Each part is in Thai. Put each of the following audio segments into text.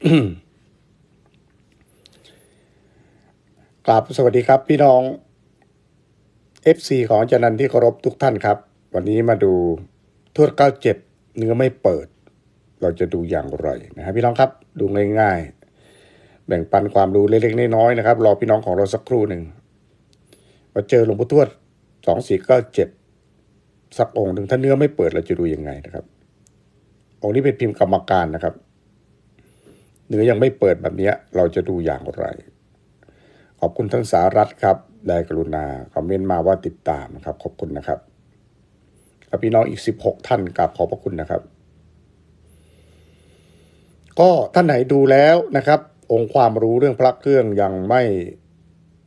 กราบสวัสดีครับ พี่น้อง FC ของจารย์นันที่เคารพทุกท่านครับ วันนี้มาดูทวด97เนื้อไม่เปิด เราจะดูอย่างไรนะครับพี่น้องครับดูง่ายๆ แบ่งปันความรู้เล็กๆน้อยๆนะครับ รอพี่น้องของเราสักครู่หนึ่งมาเจอหลวงปู่ทวด2497สักองค์หนึ่งถ้าเนื้อไม่เปิดเราจะดูยังไงนะครับ องค์นี้เป็นพิมพ์กรรมการนะครับ เนื้อยังไม่เปิดแบบนี้เราจะดูอย่างไร ขอบคุณท่านสารัตน์ครับ ได้กรุณาคอมเมนต์มาว่าติดตามนะครับ ขอบคุณนะครับพี่น้องอีก 16 ท่านกราบขอบพระคุณนะครับ ก็ท่านไหนดูแล้วนะครับ องค์ความรู้เรื่องพระเครื่องยังไม่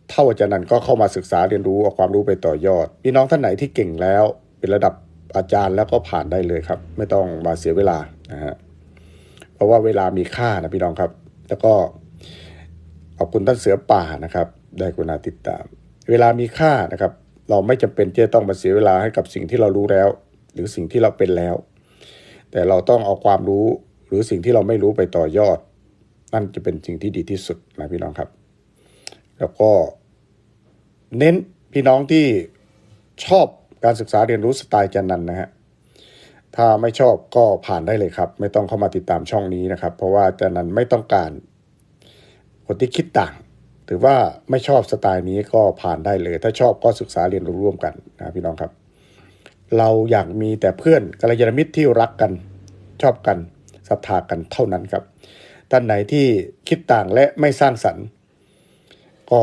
เท่าอาจารย์นันก็เข้ามาศึกษาเรียนรู้เอาความรู้ไปต่อยอด พี่น้องท่านไหนที่เก่งแล้ว เป็นระดับอาจารย์แล้วก็ผ่านได้เลยครับ ไม่ต้องมาเสียเวลานะฮะ เพราะว่าเวลามีค่านะพี่น้องครับ แล้วก็ขอบคุณท่านเสือป่านะครับ ได้กรุณาติดตาม เวลามีค่านะครับ เราไม่จำเป็นที่จะต้องมาเสียเวลาให้กับสิ่งที่เรารู้แล้ว หรือสิ่งที่เราเป็นแล้ว แต่เราต้องเอาความรู้หรือสิ่งที่เราไม่รู้ไปต่อยอด นั่นจะเป็นสิ่งที่ดีที่สุดนะพี่น้องครับ แล้วก็เน้นพี่น้องที่ชอบการศึกษาเรียนรู้สไตล์จันนันนะฮะ ถ้าไม่ชอบก็ผ่านได้เลยครับ ไม่ต้องเข้ามาติดตามช่องนี้นะครับ เพราะว่าจันนันไม่ต้องการ คนที่คิดต่างถือว่าไม่ชอบสไตล์นี้ก็ผ่านได้เลย ถ้าชอบก็ศึกษาเรียนรู้ร่วมกันนะพี่น้องครับ เราอยากมีแต่เพื่อนกัลยาณมิตรที่รักกันชอบกันศรัทธากันเท่านั้นครับท่านไหนที่คิดต่างและไม่สร้างสรรค์ ก็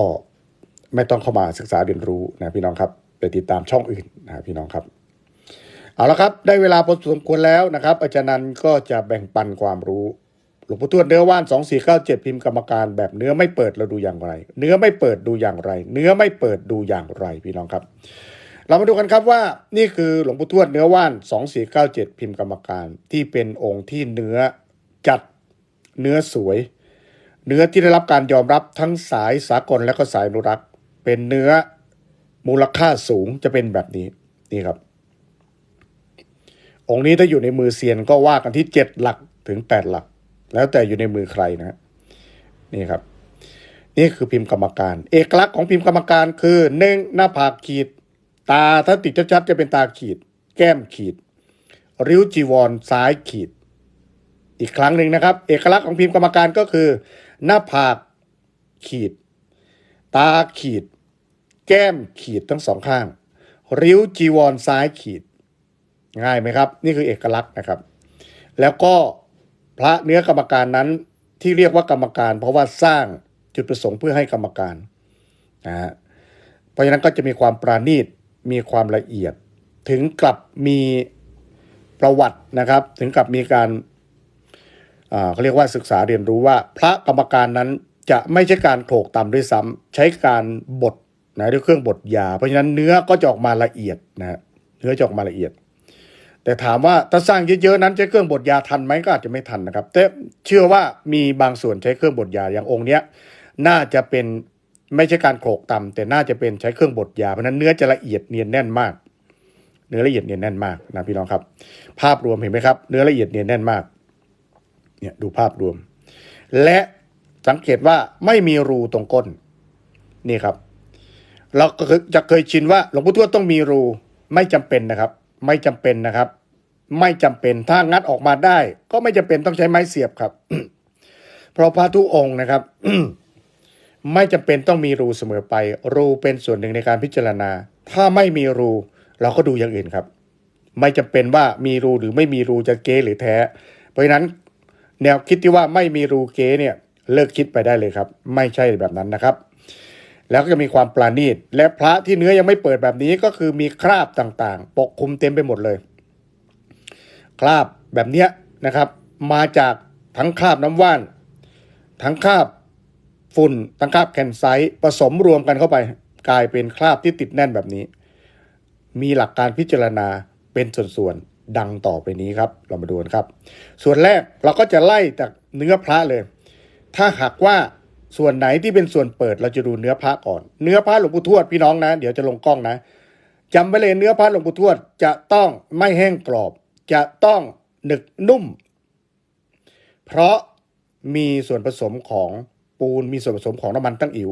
ไม่ต้องเข้ามาศึกษาเรียนรู้นะพี่น้องครับไปติดตามช่องอื่นนะพี่น้องครับ เอาละครับ ได้เวลาพอสมควรแล้วนะครับ อาจารย์นันก็จะแบ่งปันความรู้หลวงปู่ทวดเนื้อว่านสองสี่เก้าเจ็ดพิมพ์กรรมการแบบเนื้อไม่เปิดเราดูอย่างไร เนื้อไม่เปิดดูอย่างไร เนื้อไม่เปิดดูอย่างไรพี่น้องครับ เรามาดูกันครับว่านี่คือหลวงปู่ทวดเนื้อว่านสองสี่เก้าเจ็ดพิมพ์กรรมการ ที่เป็นองค์ที่เนื้อจัดเนื้อสวย เนื้อที่ได้รับการยอมรับทั้งสายสากลและก็สายนุรักษ์เป็นเนื้อมูลค่าสูงจะเป็นแบบนี้นี่ครับ องค์นี้ถ้าอยู่ในมือเซียนก็ว่ากันที่เจ็ดหลักถึงแปดหลัก แล้วแต่อยู่ในมือใครนะฮะนี่ครับ นี่คือพิมพ์กรรมการ เอกลักษณ์ของพิมพ์กรรมการคือหนึ่งหน้าผากขีด ตาถ้าติดชัดๆจะเป็นตาขีด แก้มขีด ริ้วจีวรซ้ายขีด อีกครั้งหนึ่งนะครับ เอกลักษณ์ของพิมพ์กรรมการก็คือ หน้าผากขีด ตาขีด แก้มขีดทั้งสองข้าง ริ้วจีวรซ้ายขีด ง่ายไหมครับ นี่คือเอกลักษณ์นะครับ แล้วก็พระเนื้อกรรมการนั้นที่เรียกว่ากรรมการ เพราะว่าสร้างจุดประสงค์เพื่อให้กรรมการนะฮะเพราะฉะนั้นก็จะมีความปราณีตมีความละเอียด ถึงกลับมีประวัตินะครับ ถึงกลับมีการเขาเรียกว่าศึกษาเรียนรู้ว่า พระกรรมการนั้นจะไม่ใช่การโขกตำด้วยซ้ำใช้การบดนะด้วยเครื่องบดยา เพราะฉะนั้นเนื้อก็จะออกมาละเอียดนะฮะเนื้อจะออกมาละเอียด แต่ถามว่าถ้าสร้างเยอะๆนั้นใช้เครื่องบดยาทันไหมก็อาจจะไม่ทันนะครับ แต่เชื่อว่ามีบางส่วนใช้เครื่องบดยาอย่างองค์เนี้ยน่าจะเป็นไม่ใช่การโขลกตำแต่น่าจะเป็นใช้เครื่องบดยาเพราะนั้นเนื้อจะละเอียดเนียนแน่นมาก เนื้อละเอียดเนียนแน่นมากนะพี่น้องครับ ภาพรวมเห็นไหมครับ เนื้อละเอียดเนียนแน่นมากเนี่ยดูภาพรวม และสังเกตว่าไม่มีรูตรงก้นนี่ครับ เราก็จะเคยชินว่าหลวงพ่อทวดต้องมีรูไม่จำเป็นนะครับ ไม่จำเป็นนะครับ ไม่จำเป็นถ้างัดออกมาได้ ก็ไม่จำเป็นต้องใช้ไม้เสียบครับ เพราะพระทุองค์นะครับไม่จำเป็นต้องมีรูเสมอไป รูเป็นส่วนหนึ่งในการพิจารณา ถ้าไม่มีรูเราก็ดูอย่างอื่นครับ ไม่จำเป็นว่ามีรูหรือไม่มีรูจะเก๊หรือแท้ เพราะฉะนั้นแนวคิดที่ว่าไม่มีรูเก๊เนี่ยเลิกคิดไปได้เลยครับ ไม่ใช่แบบนั้นนะครับ แล้วก็จะมีความปราณีตและพระที่เนื้อยังไม่เปิดแบบนี้ก็คือมีคราบต่างๆ ปกคลุมเต็มไปหมดเลย คราบแบบเนี้ยนะครับ มาจากทั้งคราบน้ำว่าน ทั้งคราบฝุ่นทั้งคราบแคนไซต์ผสมรวมกันเข้าไป กลายเป็นคราบที่ติดแน่นแบบนี้ มีหลักการพิจารณาเป็นส่วนๆดังต่อไปนี้ครับ เรามาดูกันครับ ส่วนแรกเราก็จะไล่จากเนื้อพระเลย ถ้าหากว่าส่วนไหนที่เป็นส่วนเปิดเราจะดูเนื้อพระก่อน เนื้อพระหลวงปู่ทวดพี่น้องนะ เดี๋ยวจะลงกล้องนะจำไว้เลยเนื้อพระหลวงปู่ทวดจะต้องไม่แห้งกรอบ จะต้องหนึกนุ่ม เพราะมีส่วนผสมของปูนมีส่วนผสมของน้ำมันตั้งอิ๋ว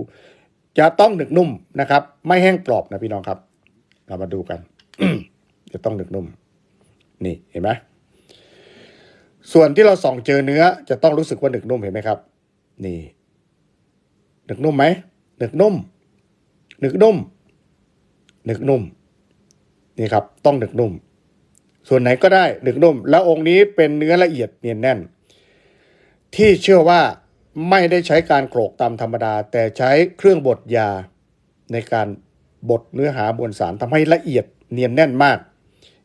จะต้องหนึกนุ่มนะครับ ไม่แห้งกรอบนะพี่น้องครับ เรามาดูกัน จะต้องหนึกนุ่ม นี่เห็นไหมส่วนที่เราส่องเจอเนื้อ จะต้องรู้สึกว่าหนึกนุ่มเห็นไหมครับ นี่หนึกนุ่มไหมหนึกนุ่มหนึกนุ่มหนึกนุ่ม นี่ครับ ต้องหนึกนุ่ม ส่วนไหนก็ได้หนึกนุ่ม แล้วองค์นี้เป็นเนื้อละเอียดเนียนแน่น ที่เชื่อว่าไม่ได้ใช้การโกรกตามธรรมดา แต่ใช้เครื่องบดยาในการบดเนื้อหามวลสารทำให้ละเอียดเนียนแน่นมาก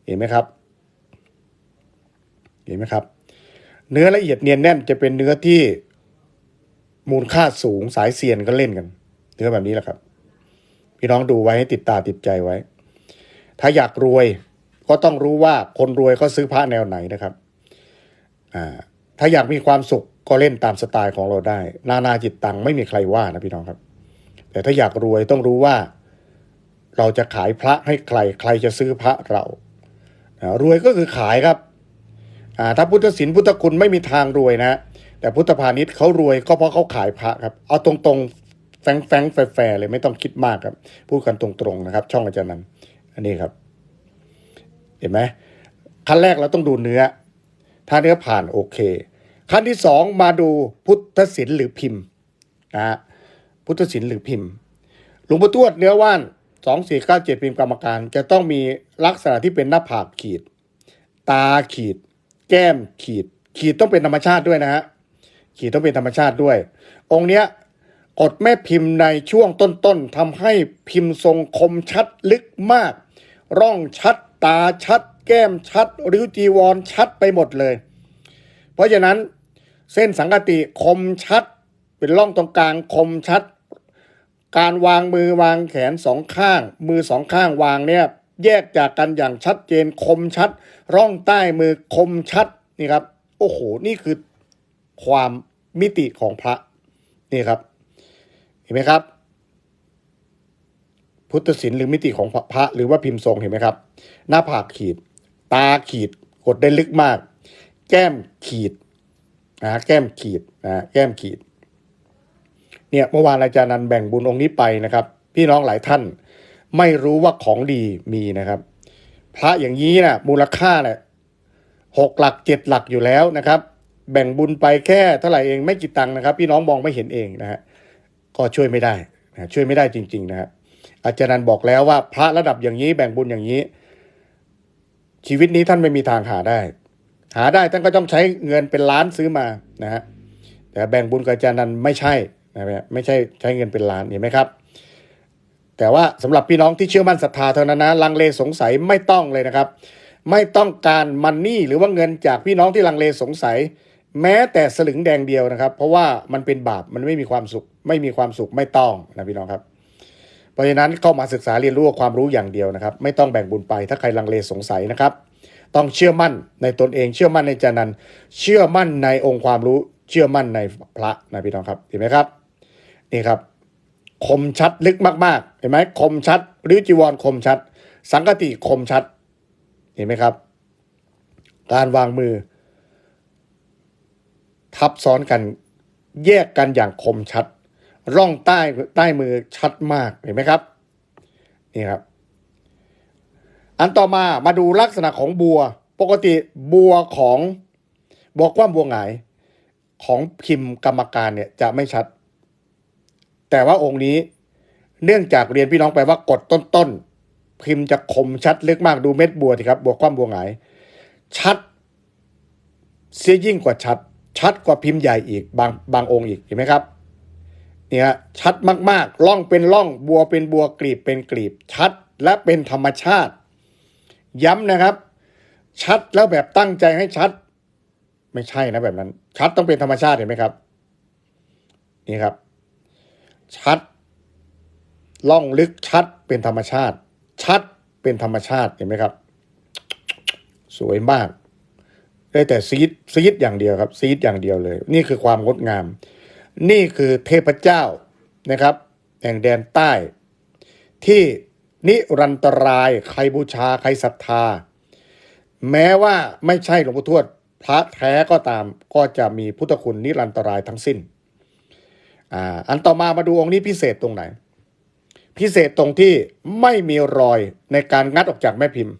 เห็นไหมครับ เห็นไหมครับ เนื้อละเอียดเนียนแน่นจะเป็นเนื้อที่มูลค่าสูงสายเซียนก็เล่นกัน เนื้อแบบนี้แหละครับ พี่น้องดูไว้ให้ติดตาติดใจไว้ ถ้าอยากรวย ก็ต้องรู้ว่าคนรวยเขาซื้อพระแนวไหนนะครับอ่าถ้าอยากมีความสุขก็เล่นตามสไตล์ของเราได้ นานาจิตตังไม่มีใครว่านะพี่น้องครับ แต่ถ้าอยากรวยต้องรู้ว่า เราจะขายพระให้ใคร ใครจะซื้อพระเรา รวยก็คือขายครับอ่าถ้าพุทธศิลป์พุทธคุณไม่มีทางรวยนะ แต่พุทธพาณิชย์เขารวยก็เพราะเขาขายพระครับ เอาตรงๆ แฟงแฟงแฟร์เลยไม่ต้องคิดมากครับ พูดกันตรงๆนะครับ ช่องอาจารย์นันอันนี้ครับ ห็นไหมขั้นแรกเราต้องดูเนื้อ ถ้าเนื้อผ่านโอเค ขั้นที่สองมาดูพุทธศิลป์หรือพิมพ์นะฮะพุทธศิลป์หรือพิมพ์หลวงปู่ทวดเนื้อว่านสองสี่เก้าเจ็ดพิมพ์กรรมการ จะต้องมีลักษณะที่เป็นหน้าผากขีด ตาขีด แก้มขีด ขีดต้องเป็นธรรมชาติด้วยนะฮะขีดต้องเป็นธรรมชาติด้วย องค์เนี้ยกดแม่พิมพ์ในช่วงต้นๆทำให้พิมพ์ทรงคมชัดลึกมาก ร่องชัด ตาชัด แก้มชัด ริ้วจีวรชัดไปหมดเลย เพราะฉะนั้นเส้นสังกติคมชัด เป็นร่องตรงกลางคมชัด การวางมือวางแขนสองข้าง มือสองข้างวางเนี่ยแยกจากกันอย่างชัดเจนคมชัด ร่องใต้มือคมชัดนี่ครับ โอ้โหนี่คือความมิติของพระนี่ครับ เห็นไหมครับ พุทธศิลป์หรือมิติของพระหรือว่าพิมพ์ทรงเห็นไหมครับ หน้าผากขีด ตาขีดกดได้ลึกมาก แก้มขีดนะแก้มขีดนะแก้มขีด เนี่ยเมื่อวานอาจารย์นันแบ่งบุญองค์นี้ไปนะครับ พี่น้องหลายท่าน ไม่รู้ว่าของดีมีนะครับ พระอย่างนี้นะมูลค่าเนี่ยหกหลักเจ็ดหลักอยู่แล้วนะครับ แบ่งบุญไปแค่เท่าไหร่เองไม่กี่ตังค์นะครับ พี่น้องมองไม่เห็นเองนะฮะก็ช่วยไม่ได้นะช่วยไม่ได้จริง ๆ นะครับ อาจารย์นันบอกแล้วว่าพระระดับอย่างนี้แบ่งบุญอย่างนี้ ชีวิตนี้ท่านไม่มีทางหาได้ หาได้ท่านก็ต้องใช้เงินเป็นล้านซื้อมานะฮะแต่แบ่งบุญกับอาจารย์นันไม่ใช่นะไม่ใช่ใช้เงินเป็นล้านเห็นไหมครับ แต่ว่าสำหรับพี่น้องที่เชื่อมั่นศรัทธาเท่านั้นนะลังเลสงสัยไม่ต้องเลยนะครับ ไม่ต้องการมันนี่หรือว่าเงินจากพี่น้องที่ลังเลสงสัย แม้แต่สลึงแดงเดียวนะครับ เพราะว่ามันเป็นบาปมันไม่มีความสุข ไม่มีความสุขไม่ต้องนะพี่น้องครับ เพราะฉะนั้นเข้ามาศึกษาเรียนรู้ความรู้อย่างเดียวนะครับ ไม่ต้องแบ่งบุญไปถ้าใครลังเลสงสัยนะครับ ต้องเชื่อมั่นในตนเอง เชื่อมั่นในจานันเชื่อมั่นในองค์ความรู้ เชื่อมั่นในพระนะพี่น้องครับเห็นไหมครับนี่ครับ คมชัดลึกมากๆ เห็นไหมคมชัดริ้วจีวรคมชัด สังกติคมชัด เห็นไหมครับ การวางมือ ทับซ้อนกันแยกกันอย่างคมชัด ร่องใต้ใต้มือชัดมากเห็นไหมครับนี่ครับ อันต่อมามาดูลักษณะของบัว ปกติบัวของบัวกว้างบัวหงายของพิมพ์กรรมการเนี่ยจะไม่ชัด แต่ว่าองค์นี้เนื่องจากเรียนพี่น้องไปว่ากดต้นๆพิมพ์จะคมชัดลึกมากดูเม็ดบัวสิครับบัวคว่ำบัวหงาย ชัด เสียยิ่งกว่าชัด ชัดกว่าพิมพ์ใหญ่อีกบางบางองค์อีกเห็นไหมครับ เนี่ยชัดมากๆล่องเป็นล่องบัวเป็นบัวกลีบเป็นกลีบ ชัดและเป็นธรรมชาติ ย้ำนะครับ ชัดแล้วแบบตั้งใจให้ชัด ไม่ใช่นะแบบนั้น ชัดต้องเป็นธรรมชาติเห็นไหมครับ นี่ครับ ชัด ล่องลึกชัดเป็นธรรมชาติ ชัดเป็นธรรมชาติเห็นไหมครับ สวยมากได้แต่ซีดซีดอย่างเดียวครับ ซีดอย่างเดียวเลย นี่คือความงดงาม นี่คือเทพเจ้านะครับ แห่งแดนใต้ ที่นิรันตรายใครบูชาใครศรัทธา แม้ว่าไม่ใช่หลวงปู่ทวดพระแท้ก็ตามก็จะมีพุทธคุณนิรันตรายทั้งสิ้นออันต่อมามาดูองค์นี้พิเศษตรงไหน พิเศษตรงที่ไม่มีรอยในการงัดออกจากแม่พิมพ์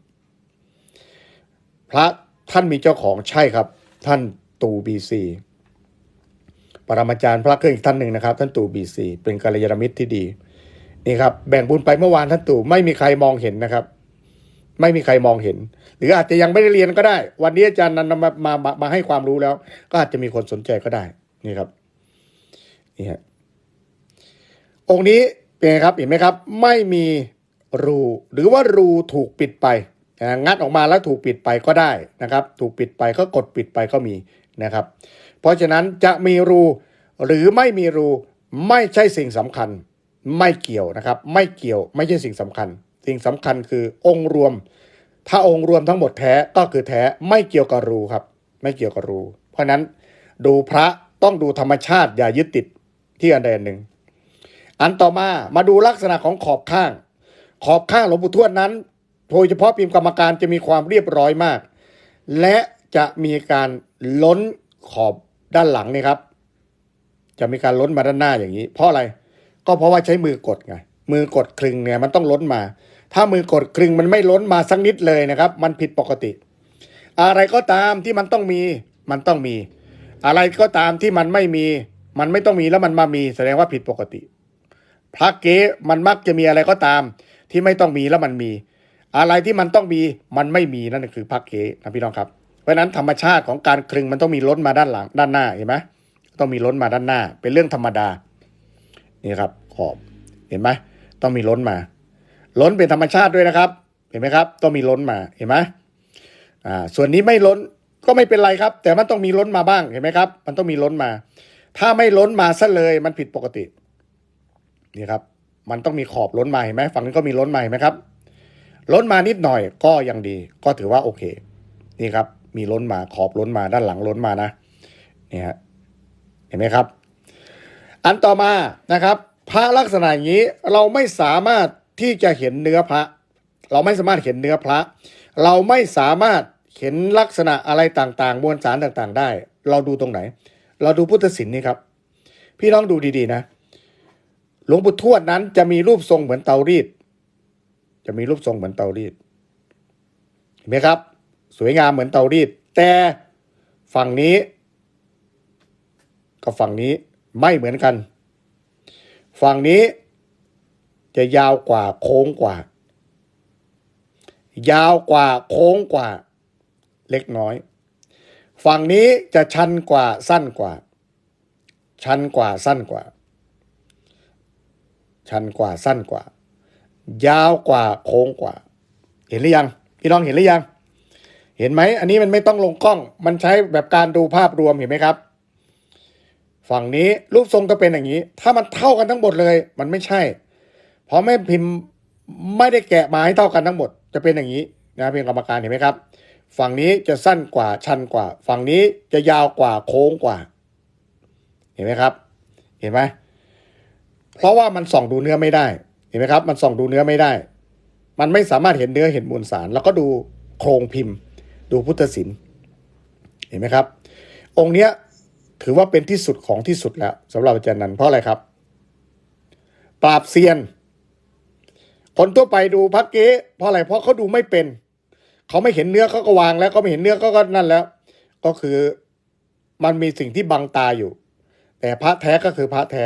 พระท่านมีเจ้าของใช่ครับ ท่านตูบีซี ปรมาจารย์พระเครื่องอีกท่านหนึ่งนะครับ ท่านตู่บีซีเป็นกัลยาณมิตรที่ดีนี่ครับแบ่งบุญไปเมื่อวานท่านตู่ไม่มีใครมองเห็นนะครับ ไม่มีใครมองเห็น หรืออาจจะยังไม่ได้เรียนก็ได้ วันนี้อาจารย์นั้นมามามามาให้ความรู้แล้ว ก็อาจจะมีคนสนใจก็ได้ นี่ครับนี่ฮะองค์นี้เป็นไงครับเห็นไหมครับ ไม่มีรูหรือว่ารูถูกปิดไปงัดออกมาแล้วถูกปิดไปก็ได้นะครับ ถูกปิดไปก็กดปิดไปก็มีนะครับ เพราะฉะนั้นจะมีรูหรือไม่มีรูไม่ใช่สิ่งสำคัญ ไม่เกี่ยวนะครับ ไม่เกี่ยวไม่ใช่สิ่งสำคัญ สิ่งสำคัญคือองค์รวม ถ้าองค์รวมทั้งหมดแท้ก็คือแท้ไม่เกี่ยวกับรูครับ ไม่เกี่ยวกับรู เพราะฉะนั้นดูพระต้องดูธรรมชาติอย่ายึดติดที่อันใดอันหนึ่ง อันต่อมามาดูลักษณะของขอบข้าง ขอบข้างหลวงปู่ทวดนั้นโดยเฉพาะพิมพ์กรรมการจะมีความเรียบร้อยมาก และจะมีการล้นขอบ ด้านหลังนี่ครับ จะมีการล้นมาด้านหน้าอย่างนี้ เพราะอะไรก็เพราะว่าใช้มือกดไงมือกดคลึงเนี่ยมันต้องล้นมา ถ้ามือกดคลึงมันไม่ล้นมาสักนิดเลยนะครับ มันผิดปกติ อะไรก็ตามที่มันต้องมีมันต้องมี อะไรก็ตามที่มันไม่มี มันไม่ต้องมีแล้วมันมามี แสดงว่าผิดปกติพระเก๊มันมักจะมีอะไรก็ตาม ที่ไม่ต้องมีแล้วมันมี อะไรที่มันต้องมีมันไม่มีนั่นคือพระเก๊นะพี่น้องครับ เพราะนั้นธรรมชาติของการคลึงมันต้องมีล้นมาด้านหลังด้านหน้าเห็นไหมต้องมีล้นมาด้านหน้า เป็นเรื่องธรรมดานี่ครับขอบเห็นไหมต้องมีล้นมา ล้นเป็นธรรมชาติด้วยนะครับ เห็นไหมครับ ต้องมีล้นมาเห็นไหมอ่าส่วนนี้ไม่ล้นก็ไม่เป็นไรครับ แต่มันต้องมีล้นมาบ้างเห็นไหมครับ มันต้องมีล้นมา ถ้าไม่ล้นมาซะเลยมันผิดปกตินี่ครับ มันต้องมีขอบล้นมาเห็นไหมฝั่งนี้ก็มีล้นมาเห็นไหมครับ ล้นมานิดหน่อยก็ยังดี ก็ถือว่าโอเค นี่ครับ มีล้นมาขอบล้นมาด้านหลังล้นมานะเนี่ฮะเห็นไหมครับ อันต่อมานะครับ พระลักษณะอย่างนี้เราไม่สามารถที่จะเห็นเนื้อพระ เราไม่สามารถเห็นเนื้อพระ เราไม่สามารถเห็นลักษณะอะไรต่างๆ มวลสารต่างๆ ได้ เราดูตรงไหน เราดูพุทธศิลป์นี่ครับ พี่น้องดูดีๆนะหลวงปู่ทวดนั้นจะมีรูปทรงเหมือนเตารีด จะมีรูปทรงเหมือนเตารีด เห็นไหมครับ สวยงามเหมือนเตารีด แต่ฝั่งนี้ กับฝั่งนี้ไม่เหมือนกัน ฝั่งนี้จะยาวกว่าโค้งกว่า ยาวกว่าโค้งกว่า เล็กน้อย ฝั่งนี้จะชันกว่าสั้นกว่า ชันกว่าสั้นกว่า ชันกว่าสั้นกว่า ยาวกว่าโค้งกว่า เห็นหรือยัง พี่น้องเห็นหรือยัง เห็นไหมอันนี้มันไม่ต้องลงกล้อง มันใช้แบบการดูภาพรวมเห็นไหมครับ ฝั่งนี้รูปทรงก็เป็นอย่างนี้ ถ้ามันเท่ากันทั้งหมดเลย มันไม่ใช่ เพราะแม่พิมพ์ไม่ได้แกะมาให้เท่ากันทั้งหมด จะเป็นอย่างนี้นะเป็นกรรมการเห็นไหมครับ ฝั่งนี้จะสั้นกว่าชันกว่า ฝั่งนี้จะยาวกว่าโค้งกว่า เห็นไหมครับ เห็นไหมเพราะว่ามันส่องดูเนื้อไม่ได้ เห็นไหมครับ มันส่องดูเนื้อไม่ได้ มันไม่สามารถเห็นเนื้อเห็นมวลสาร แล้วก็ดูโครงพิมพ์ ดูพุทธศิลป์เห็นไหมครับ องค์เนี้ยถือว่าเป็นที่สุดของที่สุดแล้วสำหรับอาจารย์นันเพราะอะไรครับ ปราบเซียน คนทั่วไปดูพักเก๊เพราะอะไรเพราะเขาดูไม่เป็น เขาไม่เห็นเนื้อเขาก็วางแล้วเขาไม่เห็นเนื้อเขาก็นั่นแล้ว ก็คือมันมีสิ่งที่บังตาอยู่ แต่พระแท้ก็คือพระแท้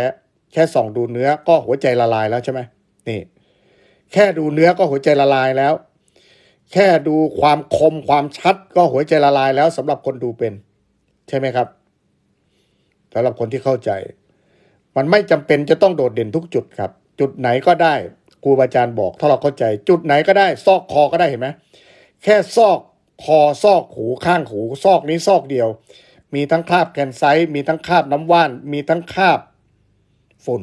แค่ส่องดูเนื้อก็หัวใจละลายแล้วใช่ไหมนี่ แค่ดูเนื้อก็หัวใจละลายแล้ว แค่ดูความคมความชัดก็หัวใจละลายแล้วสำหรับคนดูเป็น ใช่ไหมครับสำหรับคนที่เข้าใจ มันไม่จำเป็นจะต้องโดดเด่นทุกจุดครับ จุดไหนก็ได้ครูบาอาจารย์บอก ถ้าเราเข้าใจ จุดไหนก็ได้ ซอกคอก็ได้เห็นไหมแค่ซอกคอซอกหูข้างหูซอกนี้ซอกเดียว มีทั้งคราบแกนไซต์มีทั้งคราบน้ำว่าน มีทั้งคราบฝุ่น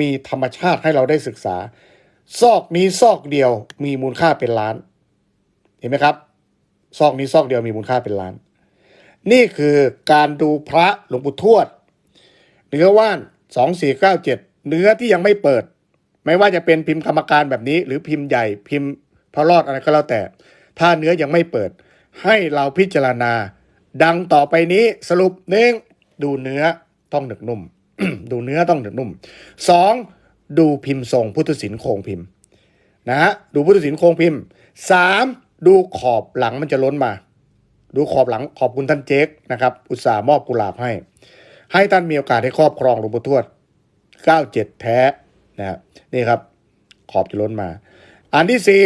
มีธรรมชาติให้เราได้ศึกษา ซอกนี้ซอกเดียวมีมูลค่าเป็นล้าน เห็นไหมครับ ซอกนี้ซอกเดียวมีมูลค่าเป็นล้าน นี่คือการดูพระหลวงปู่ทวด เนื้อว่านสองสี่เก้าเจ็ดเนื้อที่ยังไม่เปิด ไม่ว่าจะเป็นพิมพ์กรรมการแบบนี้ หรือพิมพ์ใหญ่พิมพ์พระรอดอะไรก็แล้วแต่ ถ้าเนื้อยังไม่เปิด ให้เราพิจารณา ดังต่อไปนี้สรุปหนึ่งดูเนื้อต้องหนึกนุ่ม ดูเนื้อต้องหนึกนุ่มสอง ดูพิมพ์ทรงพุทธศิลป์โครงพิมพ์นะฮะดูพุทธศิลป์โครงพิมพ์สามดูขอบหลังมันจะล้นมา ดูขอบหลังขอบคุณท่านเจ๊กนะครับ อุตส่าห์มอบกุหลาบให้ ให้ท่านมีโอกาสได้ครอบครองหลวงปู่ทวด97แท้นะครับนี่ครับ ขอบจะล้นมา อันที่สี่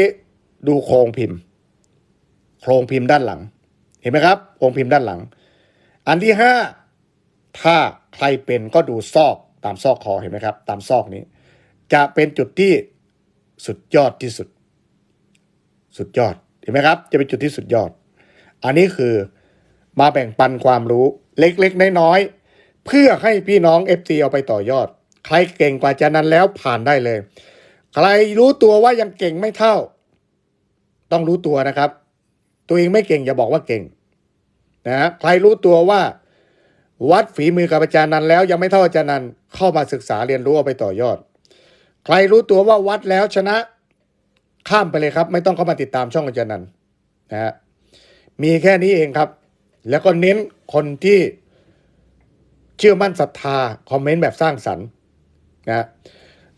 ดูโครงพิมพ์ โครงพิมพ์ด้านหลัง เห็นไหมครับโครงพิมพ์ด้านหลัง อันที่ห้าถ้าใครเป็นก็ดูซอกตามซอกคอเห็นไหมครับ ตามซอกนี้ จะเป็นจุดที่สุดยอดที่สุด สุดยอดเห็นไหมครับ จะเป็นจุดที่สุดยอด อันนี้คือมาแบ่งปันความรู้เล็กๆน้อยๆเพื่อให้พี่น้อง FC เอาไปต่อยอด ใครเก่งกว่าอาจารย์นั้นแล้วผ่านได้เลย ใครรู้ตัวว่ายังเก่งไม่เท่า ต้องรู้ตัวนะครับ ตัวเองไม่เก่งอย่าบอกว่าเก่งนะใครรู้ตัวว่าวัดฝีมือกับอาจารย์นันแล้วยังไม่เท่าอาจารย์นันเข้ามาศึกษาเรียนรู้เอาไปต่อยอด ใครรู้ตัวว่าวัดแล้วชนะข้ามไปเลยครับ ไม่ต้องเข้ามาติดตามช่องอาจารย์นันนะฮะมีแค่นี้เองครับ แล้วก็เน้นคนที่เชื่อมั่นศรัทธาคอมเมนต์แบบสร้างสรรค์นะฮะ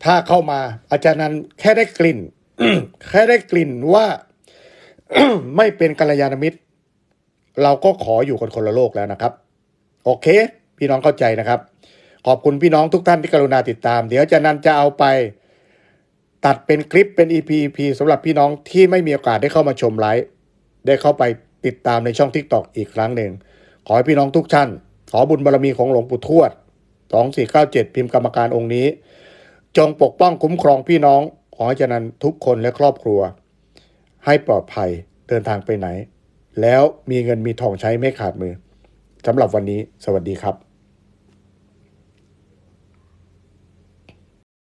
ถ้าเข้ามาอาจารย์นันแค่ได้กลิ่นแค่ได้กลิ่นว่าไม่เป็นกัลยาณมิตร เราก็ขออยู่กันคนละโลกแล้วนะครับ โอเค พี่น้องเข้าใจนะครับ ขอบคุณพี่น้องทุกท่านที่กรุณาติดตาม เดี๋ยวจะนันจะเอาไป ตัดเป็นคลิปเป็น EP EP สำหรับพี่น้องที่ไม่มีโอกาสได้เข้ามาชมไลฟ์ได้เข้าไปติดตามในช่อง TikTok อีกครั้งหนึ่ง ขอให้พี่น้องทุกท่าน ขอบุญบารมีของหลวงปู่ทวด 2497 พิมพ์กรรมการองค์นี้ จงปกป้องคุ้มครองพี่น้อง ขอให้เจนันทุกคนและครอบครัว ให้ปลอดภัยเดินทางไปไหน แล้วมีเงินมีทองใช้ไม่ขาดมือสำหรับวันนี้ สวัสดีครับ